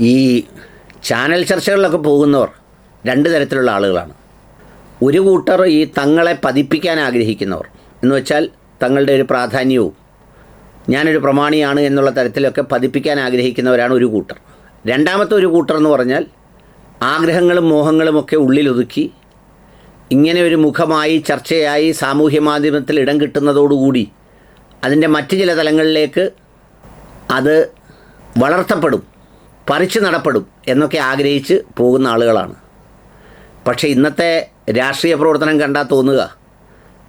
ഈ ചാനൽ ചർച്ചകളിലൊക്കെ പോകുന്നവർ രണ്ട് തരത്തിലുള്ള ആളുകളാണ്. ഒരു കൂട്ടർ ഈ തങ്ങളെ പതിപ്പിക്കാൻ ആഗ്രഹിക്കുന്നവർ. എന്ന് വെച്ചാൽ തങ്ങളുടെ ഒരു പ്രാധാന്യവും ഞാനൊരു പ്രമാണിയാണ് എന്നുള്ള തരത്തിലൊക്കെ പതിപ്പിക്കാൻ ആഗ്രഹിക്കുന്നവരാണ് ഒരു കൂട്ടർ. രണ്ടാമത്തെ ഒരു കൂട്ടർ എന്ന് പറഞ്ഞാൽ ആഗ്രഹങ്ങളും മോഹങ്ങളും ഒക്കെ ഉള്ളിലൊതുക്കി ഇങ്ങനെ ഒരു മുഖമായി ചർച്ചയായി സാമൂഹ്യ മാധ്യമത്തിൽ ഇടം കിട്ടുന്നതോടുകൂടി അതിന്റെ മറ്റ് ചില തലങ്ങളിലേക്ക് അത് വളർത്തപ്പെടും. പറിച്ചു നടപ്പെടും എന്നൊക്കെ ആഗ്രഹിച്ച് പോകുന്ന ആളുകളാണ്. പക്ഷേ ഇന്നത്തെ രാഷ്ട്രീയ പ്രവർത്തനം കണ്ടാൽ തോന്നുക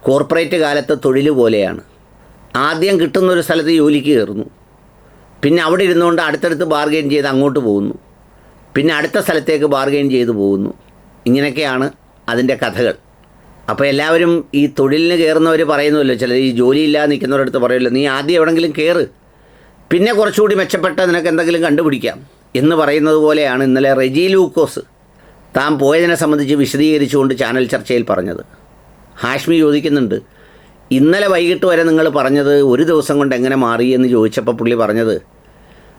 കോർപ്പറേറ്റ് കാലത്ത് തൊഴിൽ പോലെയാണ്. ആദ്യം കിട്ടുന്ന ഒരു സ്ഥലത്ത് ജോലിക്ക് കയറുന്നു. പിന്നെ അവിടെ ഇരുന്നുകൊണ്ട് അടുത്തടുത്ത് ബാർഗെയിൻ ചെയ്ത് അങ്ങോട്ട് പോകുന്നു. പിന്നെ അടുത്ത സ്ഥലത്തേക്ക് ബാർഗെയിൻ ചെയ്ത് പോകുന്നു. ഇങ്ങനെയൊക്കെയാണ് അതിന്റെ കഥകൾ. അപ്പോൾ എല്ലാവരും ഈ തൊഴിലിന് കയറുന്നവർ പറയുന്നുമല്ലോ ചിലർ ഈ ജോലിയില്ലാതെ നിൽക്കുന്നവരടുത്ത് പറയുമല്ലോ നീ ആദ്യം എവിടെങ്കിലും കയറ്. പിന്നെ കുറച്ചുകൂടി മെച്ചപ്പെട്ട നിനക്ക് എന്തെങ്കിലും കണ്ടുപിടിക്കാം. എന്ന് പറയുന്നത് പോലെയാണ് ഇന്നലെ റെജി ലൂക്കോസ് താൻ പോയതിനെ സംബന്ധിച്ച് വിശദീകരിച്ചുകൊണ്ട് ചാനൽ ചർച്ചയിൽ പറഞ്ഞത്. ഹാഷ്മി ചോദിക്കുന്നുണ്ട് ഇന്നലെ വൈകിട്ട് വരെ നിങ്ങൾ പറഞ്ഞത് ഒരു ദിവസം കൊണ്ട് എങ്ങനെ മാറി? എന്ന് ചോദിച്ചപ്പോൾ പുള്ളി പറഞ്ഞത്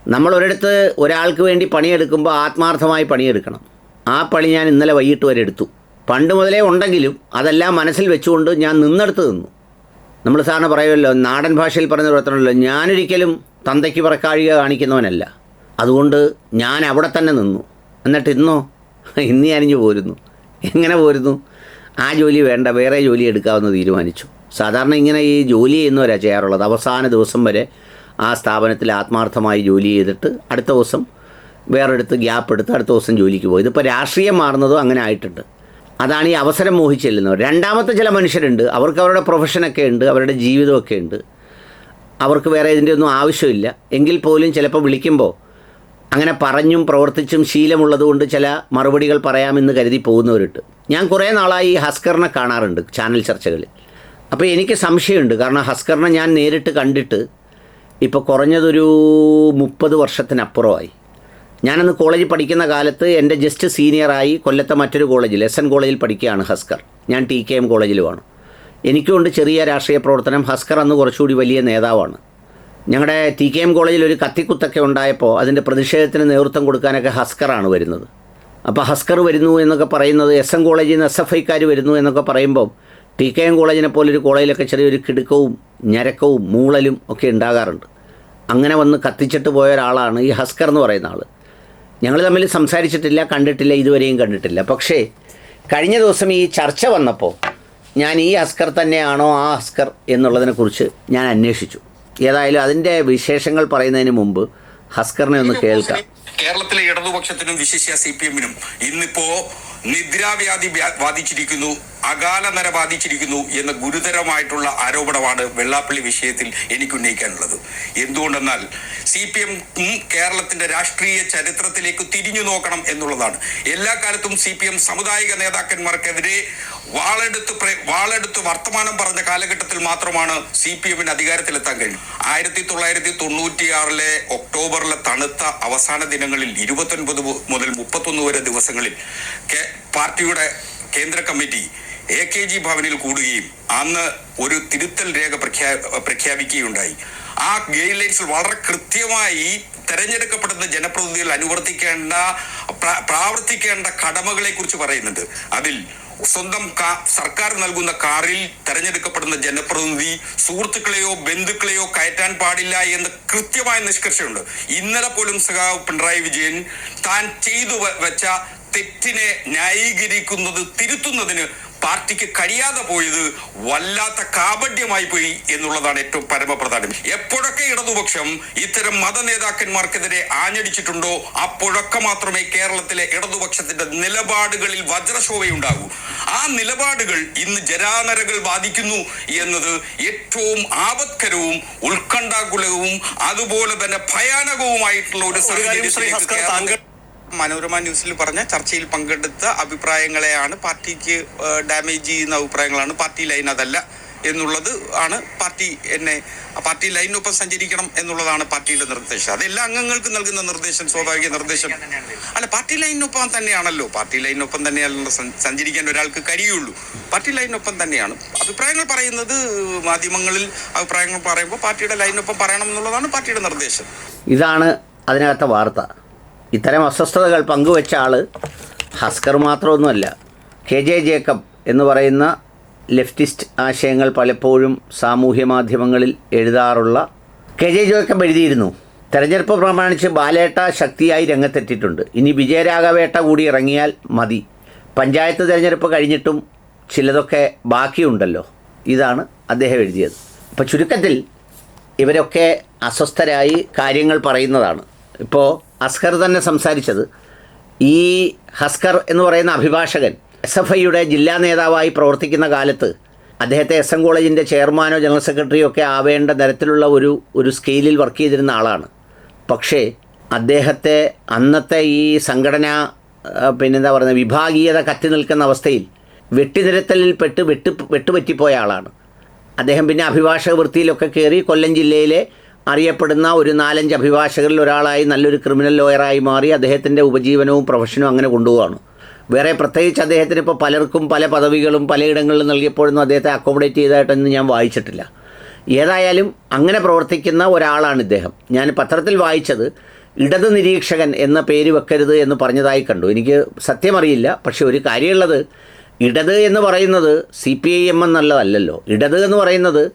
നമ്മൾ ഒരിടത്ത് ഒരാൾക്ക് വേണ്ടി പണിയെടുക്കുമ്പോൾ ആത്മാർത്ഥമായി പണിയെടുക്കണം. ആ പണി ഞാൻ ഇന്നലെ വൈകിട്ട് വരെ എടുത്തു. പണ്ട് മുതലേ ഉണ്ടെങ്കിലും അതെല്ലാം മനസ്സിൽ വെച്ചുകൊണ്ട് ഞാൻ നിന്നെടുത്ത് നിന്നു. നമ്മൾ സാറിന് പറയുമല്ലോ നാടൻ ഭാഷയിൽ പറഞ്ഞ പ്രവർത്തനമല്ലോ ഞാനൊരിക്കലും തന്തയ്ക്ക് പറക്കാഴിക കാണിക്കുന്നവനല്ല. അതുകൊണ്ട് ഞാൻ അവിടെ തന്നെ നിന്നു. എന്നിട്ട് ഇന്നോ ഇന്ന് ഞാനിഞ്ഞ് പോരുന്നു. എങ്ങനെ പോരുന്നു? ആ ജോലി വേണ്ട വേറെ ജോലി എടുക്കാമെന്ന് തീരുമാനിച്ചു. സാധാരണ ഇങ്ങനെ ഈ ജോലി ചെയ്യുന്നവരാണ് ചെയ്യാറുള്ളത്. അവസാന ദിവസം വരെ ആ സ്ഥാപനത്തിൽ ആത്മാർത്ഥമായി ജോലി ചെയ്തിട്ട് അടുത്ത ദിവസം വേറെടുത്ത് ഗ്യാപ്പ് എടുത്ത് അടുത്ത ദിവസം ജോലിക്ക് പോയി. ഇതിപ്പോൾ രാഷ്ട്രീയം മാറുന്നതും അങ്ങനെ ആയിട്ടുണ്ട്. അതാണ് ഈ അവസരം മോഹിച്ചെല്ലുന്നവർ. രണ്ടാമത്തെ ചില മനുഷ്യരുണ്ട്. അവർക്ക് അവരുടെ പ്രൊഫഷനൊക്കെ ഉണ്ട് അവരുടെ ജീവിതമൊക്കെ ഉണ്ട്. അവർക്ക് വേറെ ഇതിന്റെ ഒന്നും ആവശ്യമില്ല. എങ്കിൽ പോലും ചിലപ്പോൾ വിളിക്കുമ്പോൾ അങ്ങനെ പറഞ്ഞും പ്രവർത്തിച്ചും ശീലമുള്ളതുകൊണ്ട് ചില മറുപടികൾ പറയാമെന്ന് കരുതി പോകുന്നവരുണ്ട്. ഞാൻ കുറേ നാളായി ഹസ്കറിനെ കാണാറുണ്ട് ചാനൽ ചർച്ചകളിൽ. അപ്പോൾ എനിക്ക് സംശയമുണ്ട്. കാരണം ഹസ്കറിനെ ഞാൻ നേരിട്ട് കണ്ടിട്ട് ഇപ്പോൾ കുറഞ്ഞതൊരു മുപ്പത് വർഷത്തിനപ്പുറമായി. ഞാനന്ന് കോളേജിൽ പഠിക്കുന്ന കാലത്ത് എന്റെ ജസ്റ്റ് സീനിയറായി കൊല്ലത്തെ മറ്റൊരു കോളേജിൽ എസ് എൻ കോളേജിൽ പഠിക്കുകയാണ് ഹസ്കർ. ഞാൻ ടി കെ എം കോളേജിലുമാണ്. എനിക്കുണ്ട് ചെറിയ രാഷ്ട്രീയ പ്രവർത്തനം. ഹസ്കർ അന്ന് കുറച്ചുകൂടി വലിയ നേതാവാണ്. ഞങ്ങളുടെ ടി കെ എം കോളേജിൽ ഒരു കത്തിക്കുത്തൊക്കെ ഉണ്ടായപ്പോൾ അതിന്റെ പ്രതിഷേധത്തിന് നേതൃത്വം കൊടുക്കാനൊക്കെ ഹസ്കറാണ് വരുന്നത്. അപ്പോൾ ഹസ്കർ വരുന്നു എന്നൊക്കെ പറയുന്നത് എസ് എം കോളേജിൽ നിന്ന് എസ് എഫ് ഐക്കാർ വരുന്നു എന്നൊക്കെ പറയുമ്പോൾ ടി കെ എം കോളേജിനെ പോലൊരു കോളേജിലൊക്കെ ചെറിയൊരു കിടുക്കവും ഞരക്കവും മൂളലും ഒക്കെ ഉണ്ടാകാറുണ്ട്. അങ്ങനെ വന്ന് കത്തിച്ചിട്ട് പോയ ഒരാളാണ് ഈ ഹസ്കർ എന്ന് പറയുന്ന ആൾ ഞങ്ങൾ തമ്മിൽ സംസാരിച്ചിട്ടില്ല കണ്ടിട്ടില്ല ഇതുവരെയും കണ്ടിട്ടില്ല. പക്ഷേ കഴിഞ്ഞ ദിവസം ഈ ചർച്ച വന്നപ്പോൾ ഞാൻ ഈ ഹസ്കർ തന്നെയാണോ ആ ഹസ്കർ എന്നുള്ളതിനെക്കുറിച്ച് ഞാൻ അന്വേഷിച്ചു. ഏതായാലും അതിന്റെ വിശേഷങ്ങൾ പറയുന്നതിന് മുമ്പ് ഹസ്കറിനെ ഒന്ന് കേൾക്കാം. കേരളത്തിലെ ഇടതുപക്ഷത്തിനും വിശേഷ സി പി എമ്മിനും ഇന്നിപ്പോ നിദ്രാവ്യാധി വ്യാ- ബാധിച്ചിരിക്കുന്നു അകാല നര ബാധിച്ചിരിക്കുന്നു എന്ന ഗുരുതരമായിട്ടുള്ള ആരോപണമാണ് വെള്ളാപ്പള്ളി വിഷയത്തിൽ എനിക്ക് ഉന്നയിക്കാനുള്ളത്. എന്തുകൊണ്ടെന്നാൽ സി പി എം കേരളത്തിന്റെ രാഷ്ട്രീയ ചരിത്രത്തിലേക്ക് തിരിഞ്ഞു നോക്കണം എന്നുള്ളതാണ്. എല്ലാ കാലത്തും സി പി എം സമുദായിക നേതാക്കന്മാർക്കെതിരെ വാളെടുത്ത് വാളെടുത്ത് വർത്തമാനം പറഞ്ഞ കാലഘട്ടത്തിൽ മാത്രമാണ് സി പി എമ്മിന് അധികാരത്തിലെത്താൻ കഴിഞ്ഞു ആയിരത്തി തൊള്ളായിരത്തി തൊണ്ണൂറ്റിയാറിലെ ഒക്ടോബറിലെ തണുത്ത അവസാന ദിനങ്ങളിൽ ഇരുപത്തൊൻപത് മുതൽ മുപ്പത്തൊന്ന് വരെ ദിവസങ്ങളിൽ പാർട്ടിയുടെ കേന്ദ്ര കമ്മിറ്റി എ കെ ജി ഭവനിൽ കൂടുകയും അന്ന് ഒരു തിരുത്തൽ രേഖ പ്രഖ്യാ പ്രഖ്യാപിക്കുകയുണ്ടായി. ആ ഗൈഡ് ലൈൻസ് വളരെ കൃത്യമായി തെരഞ്ഞെടുക്കപ്പെടുന്ന ജനപ്രതിനിധികൾ അനുവർത്തിക്കേണ്ട പ്രാവർത്തിക്കേണ്ട കടമകളെ കുറിച്ച് പറയുന്നുണ്ട്. അതിൽ സ്വന്തം സർക്കാർ നൽകുന്ന കാറിൽ തെരഞ്ഞെടുക്കപ്പെടുന്ന ജനപ്രതിനിധി സുഹൃത്തുക്കളെയോ ബന്ധുക്കളെയോ കയറ്റാൻ പാടില്ല എന്ന് കൃത്യമായ നിഷ്കർഷമുണ്ട് ഇന്നലെ പോലും സഖാവ് പിണറായി വിജയൻ താൻ ചെയ്തു വെച്ച തെറ്റിനെ ന്യായീകരിക്കുന്നത് തിരുത്തുന്നതിന് പാർട്ടിക്ക് കഴിയാതെ പോയത് വല്ലാത്ത കാപഡ്യമായി പോയി എന്നുള്ളതാണ് ഏറ്റവും പരമപ്രധാനം. എപ്പോഴൊക്കെ ഇടതുപക്ഷം ഇത്തരം മത നേതാക്കന്മാർക്കെതിരെ ആഞ്ഞടിച്ചിട്ടുണ്ടോ അപ്പോഴൊക്കെ മാത്രമേ കേരളത്തിലെ ഇടതുപക്ഷത്തിന്റെ നിലപാടുകളിൽ വജ്രശോഭയുണ്ടാകൂ. ആ നിലപാടുകൾ ഇന്ന് ജരാനരകൾ ബാധിക്കുന്നു എന്നത് ഏറ്റവും ആപത്കരവും ഉത്കണ്ഠാകുലവും അതുപോലെ തന്നെ ഭയാനകവുമായിട്ടുള്ള ഒരു ഒരു മനോരമ ന്യൂസിൽ പറഞ്ഞ ചർച്ചയിൽ പങ്കെടുത്ത അഭിപ്രായങ്ങളെയാണ് പാർട്ടിക്ക് ഡാമേജ് ചെയ്യുന്ന അഭിപ്രായങ്ങളാണ്. പാർട്ടി ലൈൻ അതല്ല എന്നുള്ളത് ആണ് പാർട്ടി എന്നെ പാർട്ടി ലൈനിനൊപ്പം സഞ്ചരിക്കണം എന്നുള്ളതാണ് പാർട്ടിയുടെ നിർദ്ദേശം. അതെല്ലാ അംഗങ്ങൾക്കും നൽകുന്ന നിർദ്ദേശം സ്വാഭാവിക നിർദ്ദേശം. അല്ല പാർട്ടി ലൈനിനൊപ്പം തന്നെയാണല്ലോ. പാർട്ടി ലൈനിനൊപ്പം തന്നെയാണല്ലോ സഞ്ചരിക്കാൻ ഒരാൾക്ക് കഴിയുള്ളൂ. പാർട്ടി ലൈനിനൊപ്പം തന്നെയാണ്. അഭിപ്രായങ്ങൾ പറയുന്നത് മാധ്യമങ്ങളിൽ അഭിപ്രായങ്ങൾ പറയുമ്പോൾ പാർട്ടിയുടെ ലൈനിനൊപ്പം പറയണം എന്നുള്ളതാണ് പാർട്ടിയുടെ നിർദ്ദേശം. ഇതാണ് അതിനകത്തെ വാർത്ത. ഇത്തരം അസ്വസ്ഥതകൾ പങ്കുവെച്ച ആൾ ഹസ്കർ മാത്രമൊന്നുമല്ല കെ ജെ ജേക്കബ് എന്ന് പറയുന്ന ലെഫ്റ്റിസ്റ്റ് ആശയങ്ങൾ പലപ്പോഴും സാമൂഹ്യ മാധ്യമങ്ങളിൽ എഴുതാറുള്ള കെ ജെ ജേക്കബ് എഴുതിയിരുന്നു. തെരഞ്ഞെടുപ്പ് പ്രമാണിച്ച് ബാലേട്ട ശക്തിയായി രംഗത്തെത്തിയിട്ടുണ്ട്. ഇനി വിജയരാഘവേട്ട കൂടി ഇറങ്ങിയാൽ മതി. പഞ്ചായത്ത് തിരഞ്ഞെടുപ്പ് കഴിഞ്ഞിട്ടും ചിലതൊക്കെ ബാക്കിയുണ്ടല്ലോ. ഇതാണ് അദ്ദേഹം എഴുതിയത്. അപ്പോൾ ചുരുക്കത്തിൽ ഇവരൊക്കെ അസ്വസ്ഥരായി കാര്യങ്ങൾ പറയുന്നതാണ്. ഇപ്പോൾ അസ്കർ തന്നെ സംസാരിച്ചത്. ഈ ഹസ്കർ എന്ന് പറയുന്ന അഭിഭാഷകൻ എസ് എഫ് ഐയുടെ ജില്ലാ നേതാവായി പ്രവർത്തിക്കുന്ന കാലത്ത് അദ്ദേഹത്തെ എസ് എം കോളേജിന്റെ ചെയർമാനോ ജനറൽ സെക്രട്ടറിയോ ഒക്കെ ആവേണ്ട തരത്തിലുള്ള ഒരു ഒരു സ്കെയിലിൽ വർക്ക് ചെയ്തിരുന്ന ആളാണ്. പക്ഷേ അദ്ദേഹത്തെ അന്നത്തെ ഈ സംഘടന പിന്നെന്താ പറയുന്നത് വിഭാഗീയത കത്തി നിൽക്കുന്ന അവസ്ഥയിൽ വെട്ടിനിരത്തലിൽ പെട്ട് വെട്ട് വെട്ടുപറ്റിപ്പോയ ആളാണ്. അദ്ദേഹം പിന്നെ അഭിഭാഷക വൃത്തിയിലൊക്കെ കയറി കൊല്ലം ജില്ലയിലെ അറിയപ്പെടുന്ന ഒരു നാലഞ്ച് അഭിഭാഷകരിൽ ഒരാളായി നല്ലൊരു ക്രിമിനൽ ലോയറായി മാറി അദ്ദേഹത്തിന്റെ ഉപജീവനവും പ്രൊഫഷനും അങ്ങനെ കൊണ്ടുപോവാണ്. വേറെ പ്രത്യേകിച്ച് അദ്ദേഹത്തിന് ഇപ്പോൾ പലർക്കും പല പദവികളും പലയിടങ്ങളിലും നൽകിയപ്പോഴൊന്നും അദ്ദേഹത്തെ അക്കോമഡേറ്റ് ചെയ്തതായിട്ടൊന്നും ഞാൻ വായിച്ചിട്ടില്ല. ഏതായാലും അങ്ങനെ പ്രവർത്തിക്കുന്ന ഒരാളാണ് ഇദ്ദേഹം. ഞാൻ പത്രത്തിൽ വായിച്ചത് ഇടത് നിരീക്ഷകൻ എന്ന പേര് വെക്കരുത് എന്ന് പറഞ്ഞതായി കണ്ടു. എനിക്ക് സത്യമറിയില്ല. പക്ഷേ ഒരു കാര്യമുള്ളത് ഇടത് എന്ന് പറയുന്നത് സി പി ഐ എം എന്നുള്ളതല്ലല്ലോ ഇടത് എന്ന് പറയുന്നത്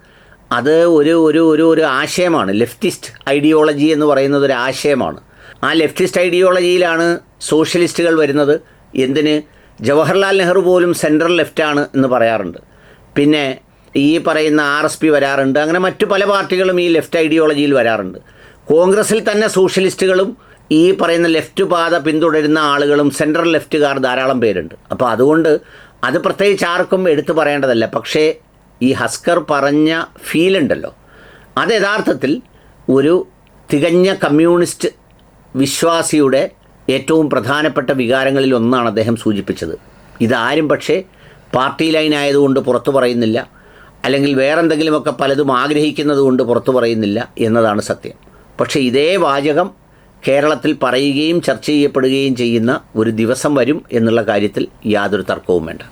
അത് ഒരു ഒരു ഒരു ഒരു ആശയമാണ്. ലെഫ്റ്റിസ്റ്റ് ഐഡിയോളജി എന്ന് പറയുന്നത് ഒരു ആശയമാണ്. ആ ലെഫ്റ്റിസ്റ്റ് ഐഡിയോളജിയിലാണ് സോഷ്യലിസ്റ്റുകൾ വരുന്നത്. എന്തിന്? ജവഹർലാൽ നെഹ്റു പോലും സെൻട്രൽ ലെഫ്റ്റാണ് എന്ന് പറയാറുണ്ട്. പിന്നെ ഈ പറയുന്ന ആർ എസ് പി വരാറുണ്ട്. അങ്ങനെ മറ്റു പല പാർട്ടികളും ഈ ലെഫ്റ്റ് ഐഡിയോളജിയിൽ വരാറുണ്ട്. കോൺഗ്രസിൽ തന്നെ സോഷ്യലിസ്റ്റുകളും ഈ പറയുന്ന ലെഫ്റ്റ് പാത പിന്തുടരുന്ന ആളുകളും സെൻട്രൽ ലെഫ്റ്റുകാർ ധാരാളം പേരുണ്ട്. അപ്പോൾ അതുകൊണ്ട് അത് പ്രത്യേകിച്ച് ആർക്കും എടുത്തു പറയേണ്ടതല്ല. പക്ഷേ ഈ ഹസ്കർ പറഞ്ഞ ഫീലുണ്ടല്ലോ അത് യഥാർത്ഥത്തിൽ ഒരു തികഞ്ഞ കമ്മ്യൂണിസ്റ്റ് വിശ്വാസിയുടെ ഏറ്റവും പ്രധാനപ്പെട്ട വികാരങ്ങളിൽ ഒന്നാണ് അദ്ദേഹം സൂചിപ്പിച്ചത്. ഇതാരും പക്ഷേ പാർട്ടി ലൈൻ ആയതുകൊണ്ട് പുറത്തു പറയുന്നില്ല. അല്ലെങ്കിൽ വേറെന്തെങ്കിലുമൊക്കെ പലതും ആഗ്രഹിക്കുന്നത് കൊണ്ട് പുറത്തു പറയുന്നില്ല എന്നതാണ് സത്യം. പക്ഷേ ഇതേ വാചകം കേരളത്തിൽ പറയുകയും ചർച്ച ചെയ്യപ്പെടുകയും ചെയ്യുന്ന ഒരു ദിവസം വരും എന്നുള്ള കാര്യത്തിൽ യാതൊരു തർക്കവും വേണ്ട.